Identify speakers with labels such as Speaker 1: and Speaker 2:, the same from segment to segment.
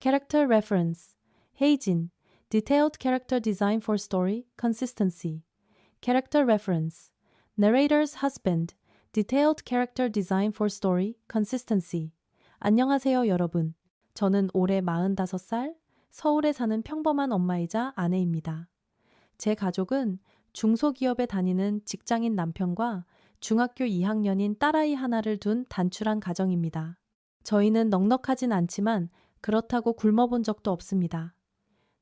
Speaker 1: Character reference. 혜진. Detailed character design for story consistency. Character reference. Narrator's husband. Detailed character design for story consistency. 안녕하세요, 여러분. 저는 올해 45살, 서울에 사는 평범한 엄마이자 아내입니다. 제 가족은 중소기업에 다니는 직장인 남편과 중학교 2학년인 딸아이 하나를 둔 단출한 가정입니다. 저희는 넉넉하진 않지만 그렇다고 굶어본 적도 없습니다.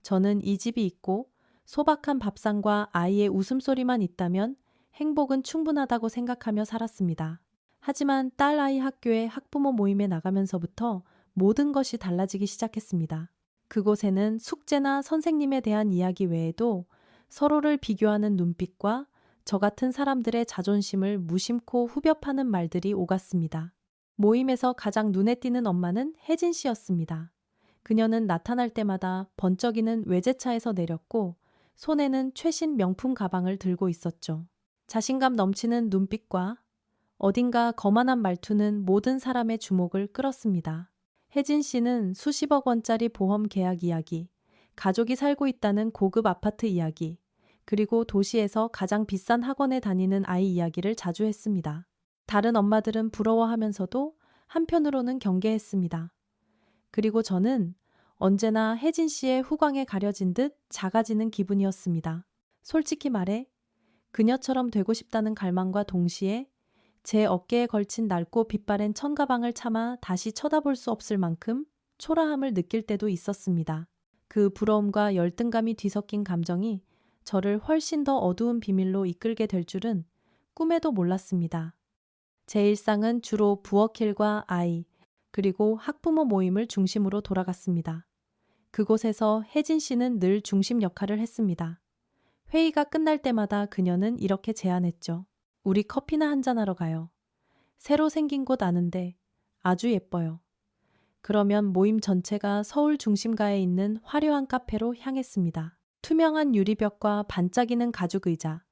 Speaker 1: 저는 이 집이 있고 소박한 밥상과 아이의 웃음소리만 있다면 행복은 충분하다고 생각하며 살았습니다. 하지만 딸 아이 학교에 학부모 모임에 나가면서부터 모든 것이 달라지기 시작했습니다. 그곳에는 숙제나 선생님에 대한 이야기 외에도 서로를 비교하는 눈빛과 저 같은 사람들의 자존심을 무심코 후벼 파는 말들이 오갔습니다. 모임에서 가장 눈에 띄는 엄마는 혜진 씨였습니다. 그녀는 나타날 때마다 번쩍이는 외제차에서 내렸고 손에는 최신 명품 가방을 들고 있었죠. 자신감 넘치는 눈빛과 어딘가 거만한 말투는 모든 사람의 주목을 끌었습니다. 혜진 씨는 수십억 원짜리 보험 계약 이야기, 가족이 살고 있다는 고급 아파트 이야기, 그리고 도시에서 가장 비싼 학원에 다니는 아이 이야기를 자주 했습니다. 다른 엄마들은 부러워하면서도 한편으로는 경계했습니다. 그리고 저는 언제나 혜진 씨의 후광에 가려진 듯 작아지는 기분이었습니다. 솔직히 말해 그녀처럼 되고 싶다는 갈망과 동시에 제 어깨에 걸친 낡고 빛바랜 천가방을 참아 다시 쳐다볼 수 없을 만큼 초라함을 느낄 때도 있었습니다. 그 부러움과 열등감이 뒤섞인 감정이 저를 훨씬 더 어두운 비밀로 이끌게 될 줄은 꿈에도 몰랐습니다. 제 일상은 주로 부엌일과 아이, 그리고 학부모 모임을 중심으로 돌아갔습니다. 그곳에서 혜진 씨는 늘 중심 역할을 했습니다. 회의가 끝날 때마다 그녀는 이렇게 제안했죠. 우리 커피나 한잔하러 가요. 새로 생긴 곳 아는데 아주 예뻐요. 그러면 모임 전체가 서울 중심가에 있는 화려한 카페로 향했습니다. 투명한 유리벽과 반짝이는 가죽 의자,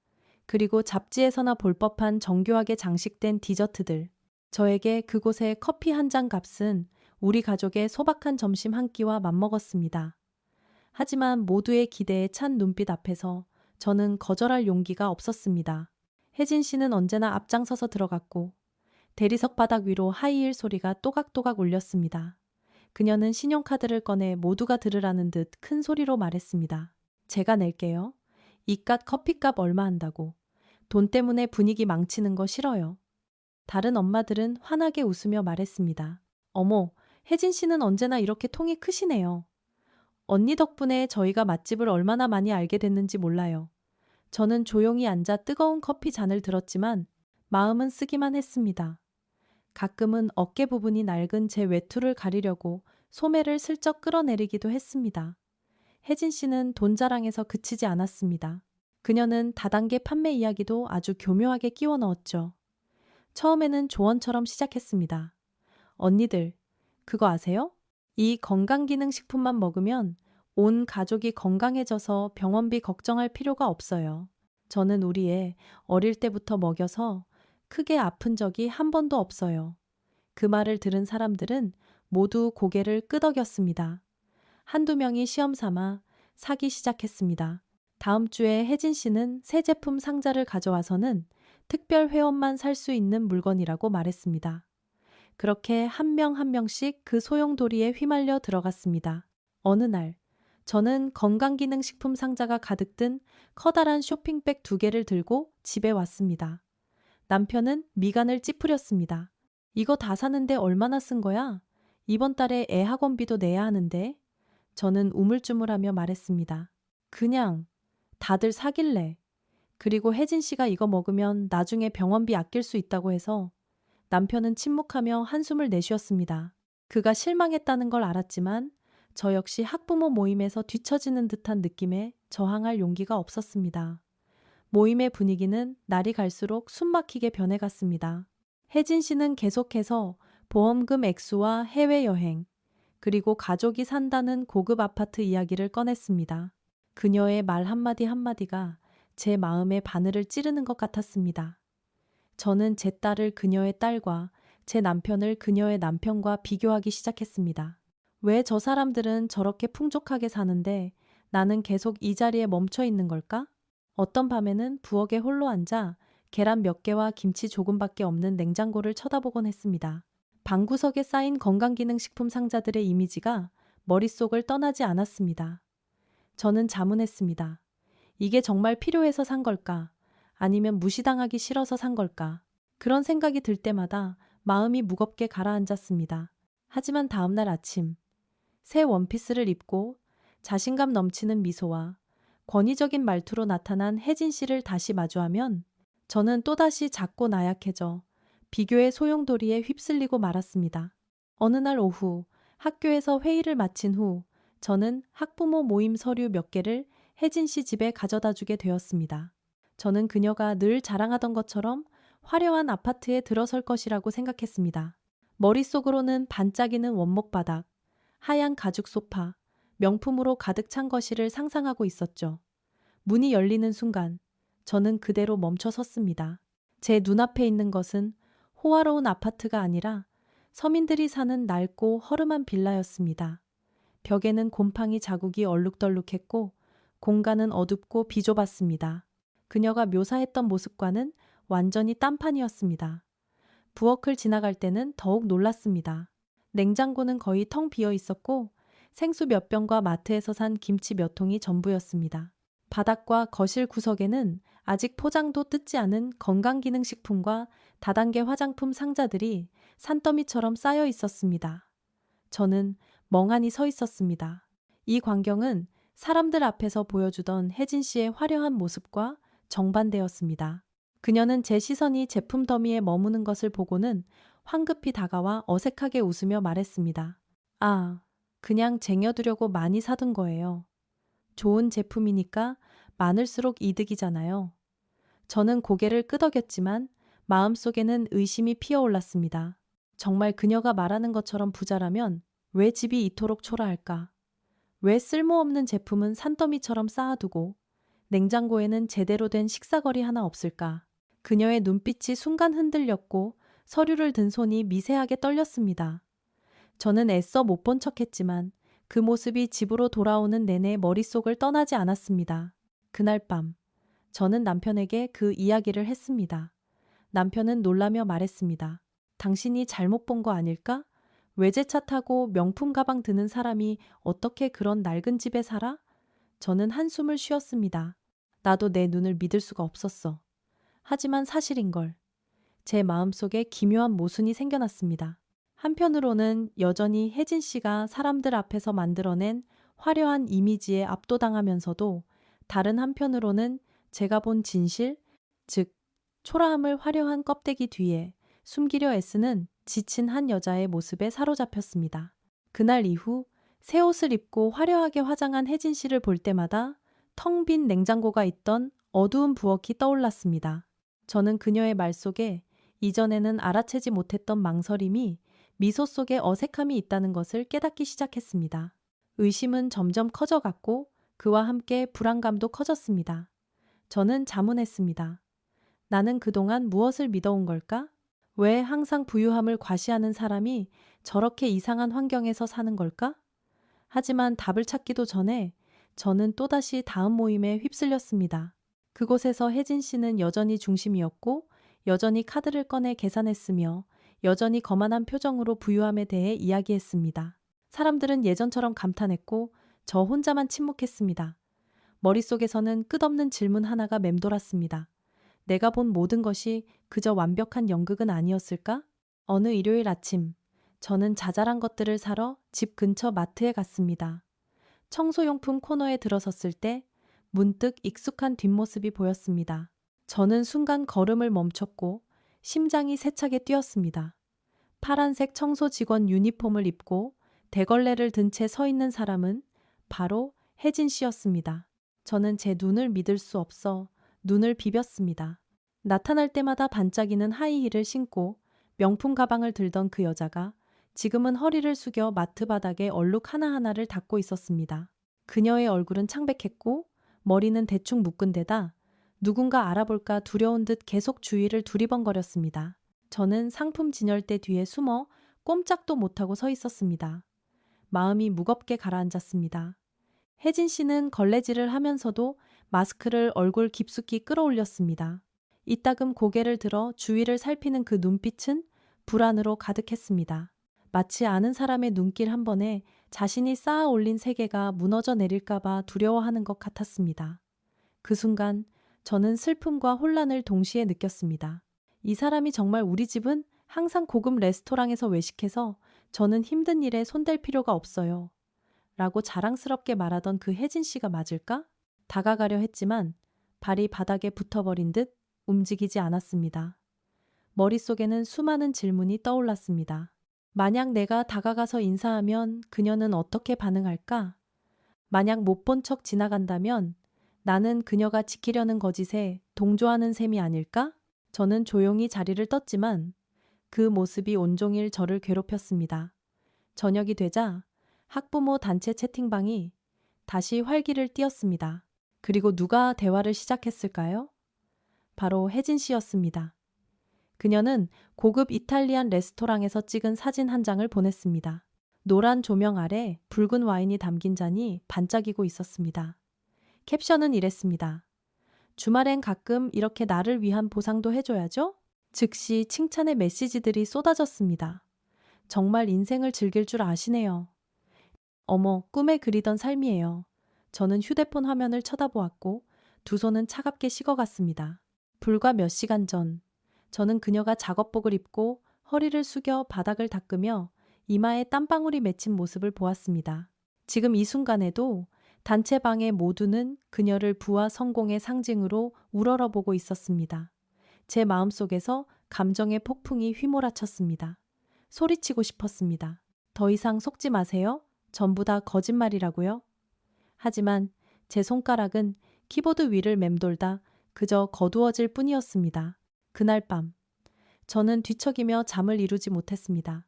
Speaker 1: 그리고 잡지에서나 볼 법한 정교하게 장식된 디저트들. 저에게 그곳의 커피 한 잔 값은 우리 가족의 소박한 점심 한 끼와 맞먹었습니다. 하지만 모두의 기대에 찬 눈빛 앞에서 저는 거절할 용기가 없었습니다. 혜진 씨는 언제나 앞장서서 들어갔고 대리석 바닥 위로 하이힐 소리가 또각또각 울렸습니다. 그녀는 신용카드를 꺼내 모두가 들으라는 듯 큰 소리로 말했습니다. 제가 낼게요. 이깟 커피값 얼마 한다고. 돈 때문에 분위기 망치는 거 싫어요. 다른 엄마들은 환하게 웃으며 말했습니다. 어머, 혜진 씨는 언제나 이렇게 통이 크시네요. 언니 덕분에 저희가 맛집을 얼마나 많이 알게 됐는지 몰라요. 저는 조용히 앉아 뜨거운 커피 잔을 들었지만 마음은 쓰기만 했습니다. 가끔은 어깨 부분이 낡은 제 외투를 가리려고 소매를 슬쩍 끌어내리기도 했습니다. 혜진 씨는 돈 자랑에서 그치지 않았습니다. 그녀는 다단계 판매 이야기도 아주 교묘하게 끼워 넣었죠. 처음에는 조언처럼 시작했습니다. 언니들, 그거 아세요? 이 건강기능식품만 먹으면 온 가족이 건강해져서 병원비 걱정할 필요가 없어요. 저는 우리 애 어릴 때부터 먹여서 크게 아픈 적이 한 번도 없어요. 그 말을 들은 사람들은 모두 고개를 끄덕였습니다. 한두 명이 시험 삼아 사기 시작했습니다. 다음 주에 혜진 씨는 새 제품 상자를 가져와서는 특별 회원만 살 수 있는 물건이라고 말했습니다. 그렇게 한명한 명씩 그 소용돌이에 휘말려 들어갔습니다. 어느 날, 저는 건강기능식품 상자가 가득 든 커다란 쇼핑백 두 개를 들고 집에 왔습니다. 남편은 미간을 찌푸렸습니다. 이거 다 사는데 얼마나 쓴 거야? 이번 달에 애 학원비도 내야 하는데. 저는 우물쭈물하며 말했습니다. 그냥 다들 사길래. 그리고 혜진 씨가 이거 먹으면 나중에 병원비 아낄 수 있다고 해서 남편은 침묵하며 한숨을 내쉬었습니다. 그가 실망했다는 걸 알았지만 저 역시 학부모 모임에서 뒤처지는 듯한 느낌에 저항할 용기가 없었습니다. 모임의 분위기는 날이 갈수록 숨막히게 변해갔습니다. 혜진 씨는 계속해서 보험금 액수와 해외여행, 그리고 가족이 산다는 고급 아파트 이야기를 꺼냈습니다. 그녀의 말 한마디 한마디가 제 마음의 바늘을 찌르는 것 같았습니다. 저는 제 딸을 그녀의 딸과 제 남편을 그녀의 남편과 비교하기 시작했습니다. 왜 저 사람들은 저렇게 풍족하게 사는데 나는 계속 이 자리에 멈춰 있는 걸까? 어떤 밤에는 부엌에 홀로 앉아 계란 몇 개와 김치 조금밖에 없는 냉장고를 쳐다보곤 했습니다. 방구석에 쌓인 건강기능식품 상자들의 이미지가 머릿속을 떠나지 않았습니다. 저는 자문했습니다. 이게 정말 필요해서 산 걸까? 아니면 무시당하기 싫어서 산 걸까? 그런 생각이 들 때마다 마음이 무겁게 가라앉았습니다. 하지만 다음날 아침, 새 원피스를 입고 자신감 넘치는 미소와 권위적인 말투로 나타난 혜진 씨를 다시 마주하면 저는 또다시 작고 나약해져 비교의 소용돌이에 휩쓸리고 말았습니다. 어느 날 오후 학교에서 회의를 마친 후 저는 학부모 모임 서류 몇 개를 혜진 씨 집에 가져다 주게 되었습니다. 저는 그녀가 늘 자랑하던 것처럼 화려한 아파트에 들어설 것이라고 생각했습니다. 머릿속으로는 반짝이는 원목 바닥, 하얀 가죽 소파, 명품으로 가득 찬 거실을 상상하고 있었죠. 문이 열리는 순간 저는 그대로 멈춰 섰습니다. 제 눈앞에 있는 것은 호화로운 아파트가 아니라 서민들이 사는 낡고 허름한 빌라였습니다. 벽에는 곰팡이 자국이 얼룩덜룩했고 공간은 어둡고 비좁았습니다. 그녀가 묘사했던 모습과는 완전히 딴판이었습니다. 부엌을 지나갈 때는 더욱 놀랐습니다. 냉장고는 거의 텅 비어 있었고 생수 몇 병과 마트에서 산 김치 몇 통이 전부였습니다. 바닥과 거실 구석에는 아직 포장도 뜯지 않은 건강기능식품과 다단계 화장품 상자들이 산더미처럼 쌓여 있었습니다. 저는 멍하니 서 있었습니다. 이 광경은 사람들 앞에서 보여주던 혜진 씨의 화려한 모습과 정반대였습니다. 그녀는 제 시선이 제품 더미에 머무는 것을 보고는 황급히 다가와 어색하게 웃으며 말했습니다. 아, 그냥 쟁여두려고 많이 사둔 거예요. 좋은 제품이니까 많을수록 이득이잖아요. 저는 고개를 끄덕였지만 마음속에는 의심이 피어올랐습니다. 정말 그녀가 말하는 것처럼 부자라면 왜 집이 이토록 초라할까? 왜 쓸모없는 제품은 산더미처럼 쌓아두고 냉장고에는 제대로 된 식사거리 하나 없을까? 그녀의 눈빛이 순간 흔들렸고 서류를 든 손이 미세하게 떨렸습니다. 저는 애써 못 본 척 했지만 그 모습이 집으로 돌아오는 내내 머릿속을 떠나지 않았습니다. 그날 밤, 저는 남편에게 그 이야기를 했습니다. 남편은 놀라며 말했습니다. 당신이 잘못 본 거 아닐까? 외제차 타고 명품 가방 드는 사람이 어떻게 그런 낡은 집에 살아? 저는 한숨을 쉬었습니다. 나도 내 눈을 믿을 수가 없었어. 하지만 사실인걸. 제 마음속에 기묘한 모순이 생겨났습니다. 한편으로는 여전히 혜진 씨가 사람들 앞에서 만들어낸 화려한 이미지에 압도당하면서도 다른 한편으로는 제가 본 진실, 즉, 초라함을 화려한 껍데기 뒤에 숨기려 애쓰는 지친 한 여자의 모습에 사로잡혔습니다. 그날 이후 새 옷을 입고 화려하게 화장한 혜진 씨를 볼 때마다 텅 빈 냉장고가 있던 어두운 부엌이 떠올랐습니다. 저는 그녀의 말 속에 이전에는 알아채지 못했던 망설임이 미소 속에 어색함이 있다는 것을 깨닫기 시작했습니다. 의심은 점점 커져갔고 그와 함께 불안감도 커졌습니다. 저는 자문했습니다. 나는 그동안 무엇을 믿어온 걸까? 왜 항상 부유함을 과시하는 사람이 저렇게 이상한 환경에서 사는 걸까? 하지만 답을 찾기도 전에 저는 또다시 다음 모임에 휩쓸렸습니다. 그곳에서 혜진 씨는 여전히 중심이었고 여전히 카드를 꺼내 계산했으며 여전히 거만한 표정으로 부유함에 대해 이야기했습니다. 사람들은 예전처럼 감탄했고 저 혼자만 침묵했습니다. 머릿속에서는 끝없는 질문 하나가 맴돌았습니다. 내가 본 모든 것이 그저 완벽한 연극은 아니었을까? 어느 일요일 아침, 저는 자잘한 것들을 사러 집 근처 마트에 갔습니다. 청소용품 코너에 들어섰을 때 문득 익숙한 뒷모습이 보였습니다. 저는 순간 걸음을 멈췄고 심장이 세차게 뛰었습니다. 파란색 청소 직원 유니폼을 입고 대걸레를 든 채 서 있는 사람은 바로 혜진 씨였습니다. 저는 제 눈을 믿을 수 없어 눈을 비볐습니다. 나타날 때마다 반짝이는 하이힐을 신고 명품 가방을 들던 그 여자가 지금은 허리를 숙여 마트 바닥에 얼룩 하나하나를 닦고 있었습니다. 그녀의 얼굴은 창백했고 머리는 대충 묶은 데다 누군가 알아볼까 두려운 듯 계속 주위를 두리번거렸습니다. 저는 상품 진열대 뒤에 숨어 꼼짝도 못하고 서 있었습니다. 마음이 무겁게 가라앉았습니다. 혜진 씨는 걸레질을 하면서도 마스크를 얼굴 깊숙이 끌어올렸습니다. 이따금 고개를 들어 주위를 살피는 그 눈빛은 불안으로 가득했습니다. 마치 아는 사람의 눈길 한 번에 자신이 쌓아 올린 세계가 무너져 내릴까봐 두려워하는 것 같았습니다. 그 순간 저는 슬픔과 혼란을 동시에 느꼈습니다. 이 사람이 정말 우리 집은 항상 고급 레스토랑에서 외식해서 저는 힘든 일에 손댈 필요가 없어요. 라고 자랑스럽게 말하던 그 혜진 씨가 맞을까? 다가가려 했지만 발이 바닥에 붙어버린 듯 움직이지 않았습니다. 머릿속에는 수많은 질문이 떠올랐습니다. 만약 내가 다가가서 인사하면 그녀는 어떻게 반응할까? 만약 못 본 척 지나간다면 나는 그녀가 지키려는 거짓에 동조하는 셈이 아닐까? 저는 조용히 자리를 떴지만 그 모습이 온종일 저를 괴롭혔습니다. 저녁이 되자 학부모 단체 채팅방이 다시 활기를 띠었습니다. 그리고 누가 대화를 시작했을까요? 바로 혜진 씨였습니다. 그녀는 고급 이탈리안 레스토랑에서 찍은 사진 한 장을 보냈습니다. 노란 조명 아래 붉은 와인이 담긴 잔이 반짝이고 있었습니다. 캡션은 이랬습니다. 주말엔 가끔 이렇게 나를 위한 보상도 해줘야죠? 즉시 칭찬의 메시지들이 쏟아졌습니다. 정말 인생을 즐길 줄 아시네요. 어머, 꿈에 그리던 삶이에요. 저는 휴대폰 화면을 쳐다보았고 두 손은 차갑게 식어갔습니다. 불과 몇 시간 전, 저는 그녀가 작업복을 입고 허리를 숙여 바닥을 닦으며 이마에 땀방울이 맺힌 모습을 보았습니다. 지금 이 순간에도 단체방의 모두는 그녀를 부와 성공의 상징으로 우러러보고 있었습니다. 제 마음속에서 감정의 폭풍이 휘몰아쳤습니다. 소리치고 싶었습니다. 더 이상 속지 마세요. 전부 다 거짓말이라고요. 하지만 제 손가락은 키보드 위를 맴돌다 그저 거두어질 뿐이었습니다. 그날 밤, 저는 뒤척이며 잠을 이루지 못했습니다.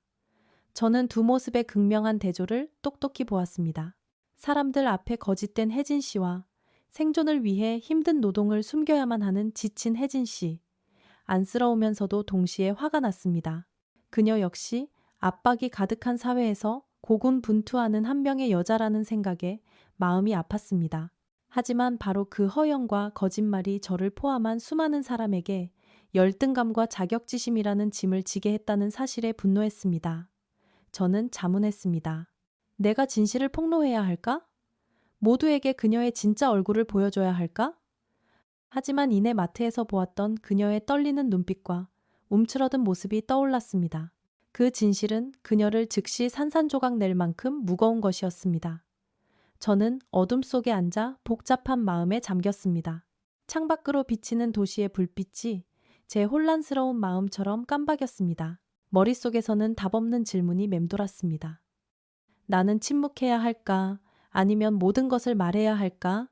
Speaker 1: 저는 두 모습의 극명한 대조를 똑똑히 보았습니다. 사람들 앞에 거짓된 혜진 씨와 생존을 위해 힘든 노동을 숨겨야만 하는 지친 혜진 씨. 안쓰러우면서도 동시에 화가 났습니다. 그녀 역시 압박이 가득한 사회에서 고군분투하는 한 명의 여자라는 생각에 마음이 아팠습니다. 하지만 바로 그 허영과 거짓말이 저를 포함한 수많은 사람에게 열등감과 자격지심이라는 짐을 지게 했다는 사실에 분노했습니다. 저는 자문했습니다. 내가 진실을 폭로해야 할까? 모두에게 그녀의 진짜 얼굴을 보여줘야 할까? 하지만 이내 마트에서 보았던 그녀의 떨리는 눈빛과 움츠러든 모습이 떠올랐습니다. 그 진실은 그녀를 즉시 산산조각 낼 만큼 무거운 것이었습니다. 저는 어둠 속에 앉아 복잡한 마음에 잠겼습니다. 창밖으로 비치는 도시의 불빛이 제 혼란스러운 마음처럼 깜박였습니다. 머릿속에서는 답없는 질문이 맴돌았습니다. 나는 침묵해야 할까? 아니면 모든 것을 말해야 할까?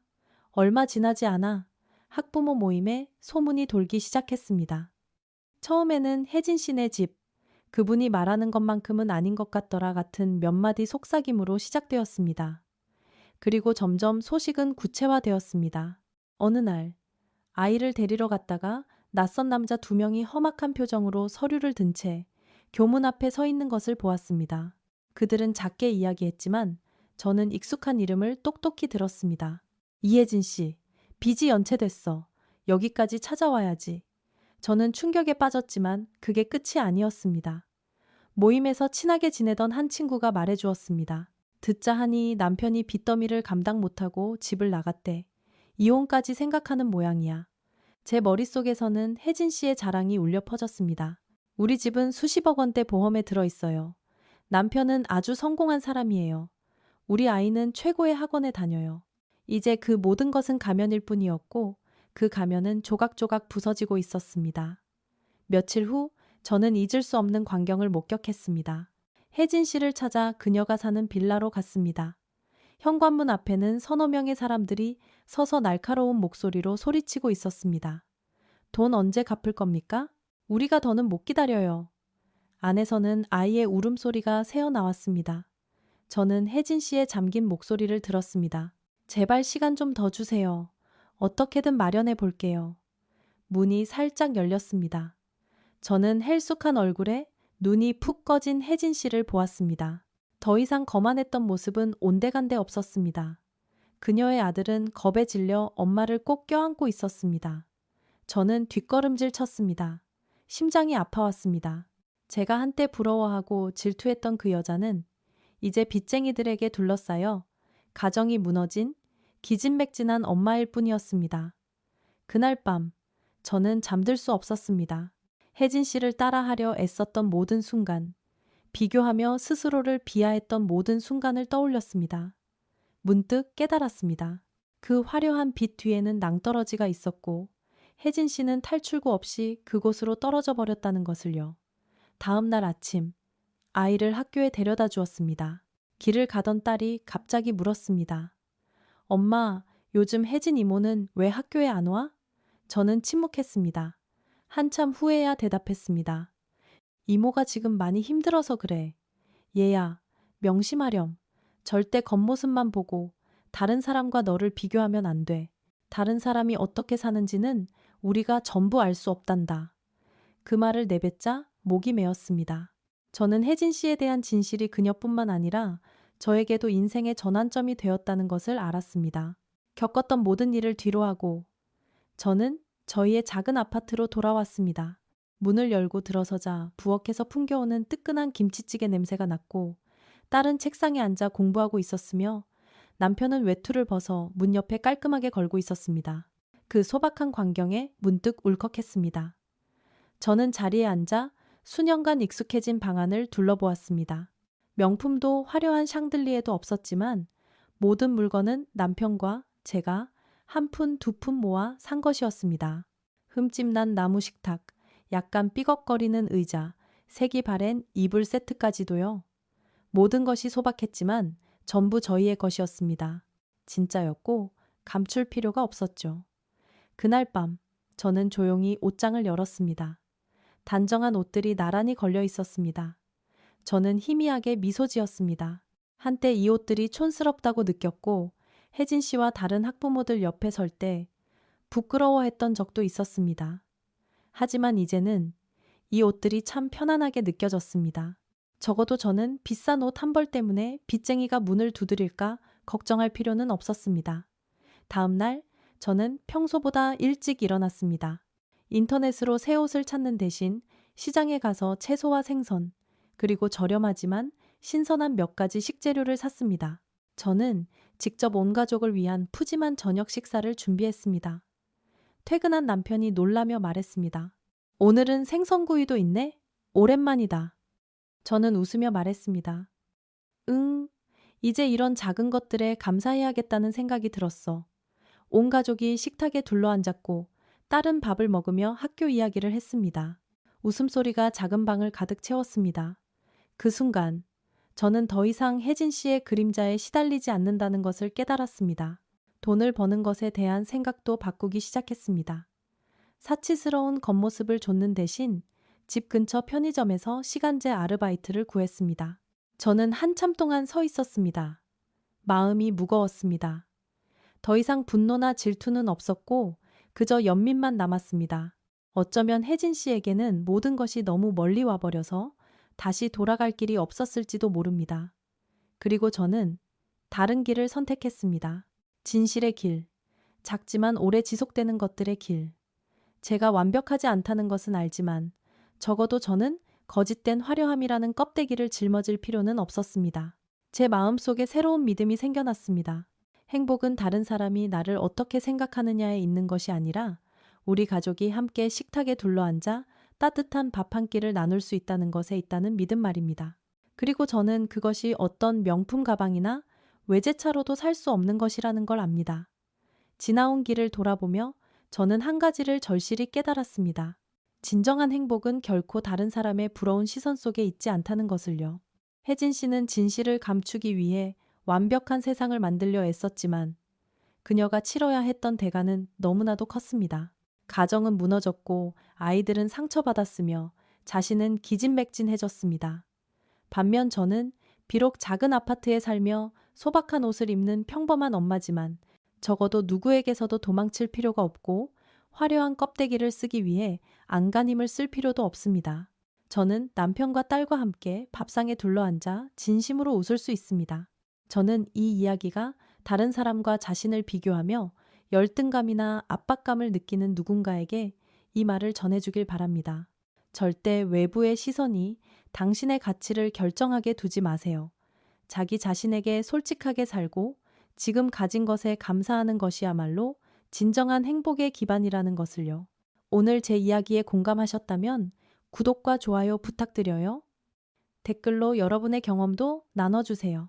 Speaker 1: 얼마 지나지 않아 학부모 모임에 소문이 돌기 시작했습니다. 처음에는 혜진 씨네 집, 그분이 말하는 것만큼은 아닌 것 같더라 같은 몇 마디 속삭임으로 시작되었습니다. 그리고 점점 소식은 구체화되었습니다. 어느 날, 아이를 데리러 갔다가 낯선 남자 두 명이 험악한 표정으로 서류를 든 채 교문 앞에 서 있는 것을 보았습니다. 그들은 작게 이야기했지만 저는 익숙한 이름을 똑똑히 들었습니다. 이혜진 씨, 빚이 연체됐어. 여기까지 찾아와야지. 저는 충격에 빠졌지만 그게 끝이 아니었습니다. 모임에서 친하게 지내던 한 친구가 말해주었습니다. 듣자 하니 남편이 빚더미를 감당 못하고 집을 나갔대. 이혼까지 생각하는 모양이야. 제 머릿속에서는 혜진 씨의 자랑이 울려 퍼졌습니다. 우리 집은 수십억 원대 보험에 들어 있어요. 남편은 아주 성공한 사람이에요. 우리 아이는 최고의 학원에 다녀요. 이제 그 모든 것은 가면일 뿐이었고 그 가면은 조각조각 부서지고 있었습니다. 며칠 후 저는 잊을 수 없는 광경을 목격했습니다. 혜진 씨를 찾아 그녀가 사는 빌라로 갔습니다. 현관문 앞에는 서너 명의 사람들이 서서 날카로운 목소리로 소리치고 있었습니다. 돈 언제 갚을 겁니까? 우리가 더는 못 기다려요. 안에서는 아이의 울음소리가 새어 나왔습니다. 저는 혜진 씨의 잠긴 목소리를 들었습니다. 제발 시간 좀 더 주세요. 어떻게든 마련해 볼게요. 문이 살짝 열렸습니다. 저는 헬쑥한 얼굴에 눈이 푹 꺼진 혜진 씨를 보았습니다. 더 이상 거만했던 모습은 온데간데 없었습니다. 그녀의 아들은 겁에 질려 엄마를 꼭 껴안고 있었습니다. 저는 뒷걸음질 쳤습니다. 심장이 아파왔습니다. 제가 한때 부러워하고 질투했던 그 여자는 이제 빚쟁이들에게 둘러싸여 가정이 무너진 기진맥진한 엄마일 뿐이었습니다. 그날 밤 저는 잠들 수 없었습니다. 혜진 씨를 따라하려 애썼던 모든 순간, 비교하며 스스로를 비하했던 모든 순간을 떠올렸습니다. 문득 깨달았습니다. 그 화려한 빛 뒤에는 낭떠러지가 있었고, 혜진 씨는 탈출구 없이 그곳으로 떨어져 버렸다는 것을요. 다음 날 아침, 아이를 학교에 데려다 주었습니다. 길을 가던 딸이 갑자기 물었습니다. 엄마, 요즘 혜진 이모는 왜 학교에 안 와? 저는 침묵했습니다. 한참 후에야 대답했습니다. 이모가 지금 많이 힘들어서 그래. 얘야, 명심하렴. 절대 겉모습만 보고 다른 사람과 너를 비교하면 안 돼. 다른 사람이 어떻게 사는지는 우리가 전부 알 수 없단다. 그 말을 내뱉자 목이 메었습니다. 저는 혜진 씨에 대한 진실이 그녀뿐만 아니라 저에게도 인생의 전환점이 되었다는 것을 알았습니다. 겪었던 모든 일을 뒤로하고 저는 저희의 작은 아파트로 돌아왔습니다. 문을 열고 들어서자 부엌에서 풍겨오는 뜨끈한 김치찌개 냄새가 났고 딸은 책상에 앉아 공부하고 있었으며 남편은 외투를 벗어 문 옆에 깔끔하게 걸고 있었습니다. 그 소박한 광경에 문득 울컥했습니다. 저는 자리에 앉아 수년간 익숙해진 방안을 둘러보았습니다. 명품도 화려한 샹들리에도 없었지만 모든 물건은 남편과 제가 한 푼, 두 푼 모아 산 것이었습니다. 흠집난 나무 식탁, 약간 삐걱거리는 의자, 색이 바랜 이불 세트까지도요. 모든 것이 소박했지만 전부 저희의 것이었습니다. 진짜였고 감출 필요가 없었죠. 그날 밤 저는 조용히 옷장을 열었습니다. 단정한 옷들이 나란히 걸려 있었습니다. 저는 희미하게 미소 지었습니다. 한때 이 옷들이 촌스럽다고 느꼈고 혜진 씨와 다른 학부모들 옆에 설 때 부끄러워했던 적도 있었습니다. 하지만 이제는 이 옷들이 참 편안하게 느껴졌습니다. 적어도 저는 비싼 옷 한 벌 때문에 빚쟁이가 문을 두드릴까 걱정할 필요는 없었습니다. 다음 날 저는 평소보다 일찍 일어났습니다. 인터넷으로 새 옷을 찾는 대신 시장에 가서 채소와 생선, 그리고 저렴하지만 신선한 몇 가지 식재료를 샀습니다. 저는 직접 온 가족을 위한 푸짐한 저녁 식사를 준비했습니다. 퇴근한 남편이 놀라며 말했습니다. 오늘은 생선구이도 있네? 오랜만이다. 저는 웃으며 말했습니다. 응, 이제 이런 작은 것들에 감사해야겠다는 생각이 들었어. 온 가족이 식탁에 둘러앉았고 딸은 밥을 먹으며 학교 이야기를 했습니다. 웃음소리가 작은 방을 가득 채웠습니다. 그 순간 저는 더 이상 혜진 씨의 그림자에 시달리지 않는다는 것을 깨달았습니다. 돈을 버는 것에 대한 생각도 바꾸기 시작했습니다. 사치스러운 겉모습을 좇는 대신 집 근처 편의점에서 시간제 아르바이트를 구했습니다. 저는 한참 동안 서 있었습니다. 마음이 무거웠습니다. 더 이상 분노나 질투는 없었고 그저 연민만 남았습니다. 어쩌면 혜진 씨에게는 모든 것이 너무 멀리 와버려서 다시 돌아갈 길이 없었을지도 모릅니다. 그리고 저는 다른 길을 선택했습니다. 진실의 길, 작지만 오래 지속되는 것들의 길. 제가 완벽하지 않다는 것은 알지만 적어도 저는 거짓된 화려함이라는 껍데기를 짊어질 필요는 없었습니다. 제 마음 속에 새로운 믿음이 생겨났습니다. 행복은 다른 사람이 나를 어떻게 생각하느냐에 있는 것이 아니라 우리 가족이 함께 식탁에 둘러앉아 따뜻한 밥 한 끼를 나눌 수 있다는 것에 있다는 믿음 말입니다. 그리고 저는 그것이 어떤 명품 가방이나 외제차로도 살 수 없는 것이라는 걸 압니다. 지나온 길을 돌아보며 저는 한 가지를 절실히 깨달았습니다. 진정한 행복은 결코 다른 사람의 부러운 시선 속에 있지 않다는 것을요. 혜진 씨는 진실을 감추기 위해 완벽한 세상을 만들려 애썼지만 그녀가 치러야 했던 대가는 너무나도 컸습니다. 가정은 무너졌고 아이들은 상처받았으며 자신은 기진맥진해졌습니다. 반면 저는 비록 작은 아파트에 살며 소박한 옷을 입는 평범한 엄마지만 적어도 누구에게서도 도망칠 필요가 없고 화려한 껍데기를 쓰기 위해 안간힘을 쓸 필요도 없습니다. 저는 남편과 딸과 함께 밥상에 둘러앉아 진심으로 웃을 수 있습니다. 저는 이 이야기가 다른 사람과 자신을 비교하며 열등감이나 압박감을 느끼는 누군가에게 이 말을 전해주길 바랍니다. 절대 외부의 시선이 당신의 가치를 결정하게 두지 마세요. 자기 자신에게 솔직하게 살고 지금 가진 것에 감사하는 것이야말로 진정한 행복의 기반이라는 것을요. 오늘 제 이야기에 공감하셨다면 구독과 좋아요 부탁드려요. 댓글로 여러분의 경험도 나눠주세요.